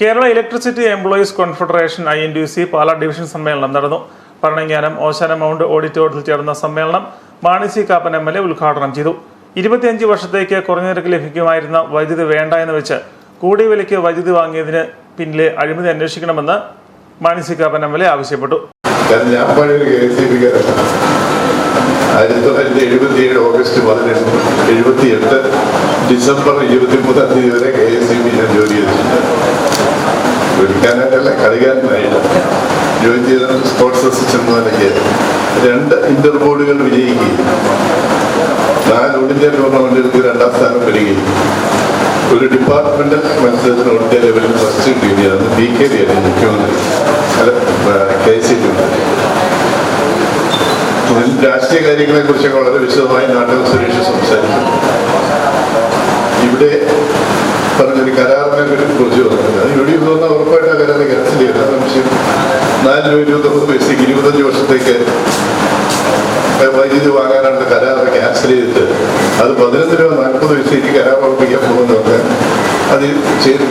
Kerala electricity employees confederation I N D C Pala division സമ്മേളനം നടന്നു. പറഞ്ഞാനം ഓശാന mount ഓഡിറ്റോറിയത്തിൽ ചേർന്ന സമ്മേളനം Mani C Kappan M L A ഉദ്ഘാടനം ചെയ്തു. ഇരുപത്തിയഞ്ച് വർഷത്തേക്ക് കുറഞ്ഞ നിരക്ക് ലഭിക്കുമായിരുന്ന വൈദ്യുതി വേണ്ട എന്ന് വെച്ച് കൂടിയ വിലയ്ക്ക് വൈദ്യുതി വാങ്ങിയതിന് പിന്നിലെ അഴിമതി അന്വേഷിക്കണമെന്ന് Mani C Kappan M L A ആവശ്യപ്പെട്ടു. ഞാൻ ആയിരത്തി തൊള്ളായിരത്തി എഴുപത്തി ഏഴ് ഓഗസ്റ്റ് പതിനെട്ട് എഴുപത്തി എട്ട് ഡിസംബർ ഇരുപത്തി മൂന്നാം തീയതി വരെ കെ എസ് സി ബി ഞാൻ ജോലി ചെയ്തിട്ടുണ്ട് വിളിക്കാനായിട്ടല്ല കളിക്കാനായില്ല ജോയിൻ ചെയ്ത സ്പോർട്സ് അസിസ്റ്റന്റ് നിലയ്ക്ക് രണ്ട് ഇന്റർ ബോർഡുകൾ വിജയിക്കുകയും. നാല് ഇന്ത്യ ടൂർണമെന്റുകൾക്ക് രണ്ടാം സ്ഥാനം വരികയും ഒരു ഡിപ്പാർട്ട്മെന്റൽ മത്സരത്തിന് ഇന്ത്യ ലെവലിൽ ഫസ്റ്റ് കിട്ടിയത് ബി കെ ഡി ആണ് മുഖ്യമന്ത്രി. കെ സി ബി രാഷ്ട്രീയ കാര്യങ്ങളെ കുറിച്ചൊക്കെ വളരെ വിശദമായി നാട്ടകം സുരേഷ് സംസാരിച്ചു ഇവിടെ യു ഡി തോന്നുന്ന ഉറപ്പായിട്ട് ആ കരാറ് ക്യാൻസൽ ചെയ്ത സംശയം നാല് രൂപ ഇരുപത്തൊമ്പത് പൈസക്ക് ഇരുപത്തഞ്ച് വർഷത്തേക്ക് വൈദ്യുതി വാങ്ങാനുള്ള കരാറ് ക്യാൻസൽ ചെയ്തിട്ട് അത് പതിനൊന്ന് രൂപ നാൽപ്പത് പൈസയ്ക്ക് കരാർ ഉറപ്പിക്കാൻ പോകുന്നതൊക്കെ അത് ചെയ്ത്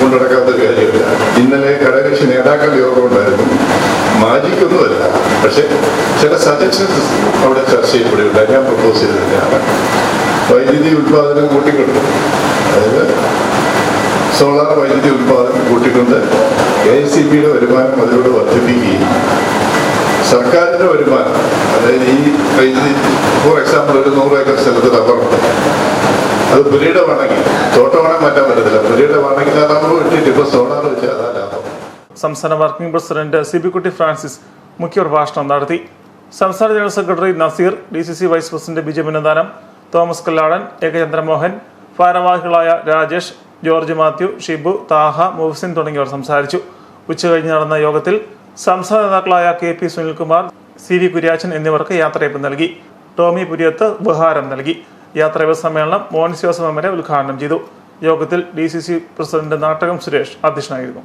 കൊണ്ടുനടക്കാത്ത കാര്യമില്ല. ഇന്നലെ ഘടകകക്ഷി നേതാക്കളുടെ യോഗം ഉണ്ടായിരുന്നു. മാജിക്കൊന്നുമല്ല. പക്ഷെ ചില സജഷൻസ് അവിടെ ചർച്ച ചെയ്യപ്പെടുകയുണ്ടായി. ഞാൻ പ്രപ്പോസ് ചെയ്തിട്ടില്ല വൈദ്യുതി ഉത്പാദനം കൂട്ടിക്കൊണ്ട് അതായത് സോളാർ വൈദ്യുതി ഉത്പാദനം കൂട്ടിക്കൊണ്ട് കെ എസ് സി ബിയുടെ വരുമാനം അതിലൂടെ വർദ്ധിപ്പിക്കുകയും. സർക്കാരിന്റെ വരുമാനം അതായത് ഈ വൈദ്യുതി ഫോർ എക്സാമ്പിൾ ഒരു നൂറ് ഏക്കർ സ്ഥലത്ത് റബ്ബറുണ്ട് അത് പുലിയുടെ പുരയിടമാണെങ്കിൽ തോട്ടമാണെങ്കിൽ മാറ്റാൻ പറ്റത്തില്ല. പുലിയുടെ ആ റബ്ബർ വെട്ടിയിട്ട് ഇപ്പോൾ സോളാർ വെച്ചാൽ അതാ ലാഭം. സംസ്ഥാന വർക്കിംഗ് പ്രസിഡന്റ് സിബിക്കുട്ടി ഫ്രാൻസിസ് മുഖ്യപ്രഭാഷണം നടത്തി. സംസ്ഥാന general secretary Naseer D C C vice president Biju മിന്നദാനം Thomas Kalladan A K Chandramohan ഭാരവാഹികളായ രാജേഷ് ജോർജ് മാത്യു ഷിബു താഹ മുഹസിൻ തുടങ്ങിയവർ സംസാരിച്ചു. ഉച്ചകഴിഞ്ഞ് നടന്ന യോഗത്തിൽ സംസ്ഥാന നേതാക്കളായ K P Sunilkumar C V Kuriachan എന്നിവർക്ക് യാത്രയപ്പ് നൽകി. ടോമി പുരിയത്ത് ഉപഹാരം നൽകി. യാത്രയപ്പ് സമ്മേളനം മോഹൻ എം ഉദ്ഘാടനം ചെയ്തു. യോഗത്തിൽ D C C president Nattakam Suresh അധ്യക്ഷനായിരുന്നു.